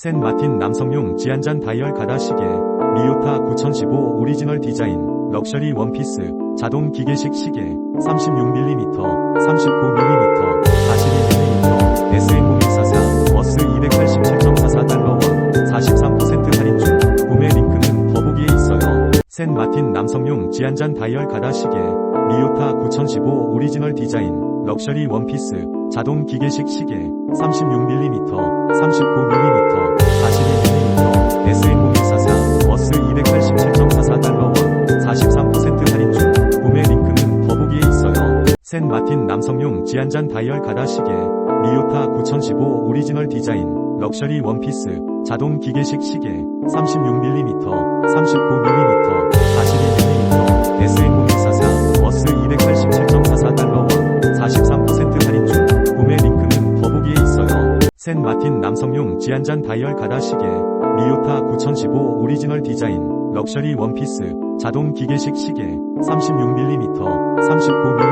센 마틴 남성용 지한잔 다이얼 가다 시계, 리오타 9015 오리지널 디자인, 럭셔리 원피스, 자동 기계식 시계, 36mm, 39mm, 42mm, SM5144, 워스 287.44달러 원, 43% 할인 중, 구매 링크는 더보기에 있어요. 센 마틴 남성용 지한잔 다이얼 가다 시계, 리오타 9015 오리지널 디자인, 럭셔리 원피스, 자동 기계식 시계, 36mm, 39mm, 센 마틴 남성용 지한잔 다이얼 가다 시계, 리오타 9015 오리지널 디자인, 럭셔리 원피스, 자동 기계식 시계, 36mm, 39mm, 42mm, SM5144, 워스 287.44달러 원, 43% 할인 중, 구매 링크는 더보기에 있어요. 센 마틴 남성용 지한잔 다이얼 가다 시계, 리오타 9015 오리지널 디자인, 럭셔리 원피스, 자동 기계식 시계, 36mm, 39mm,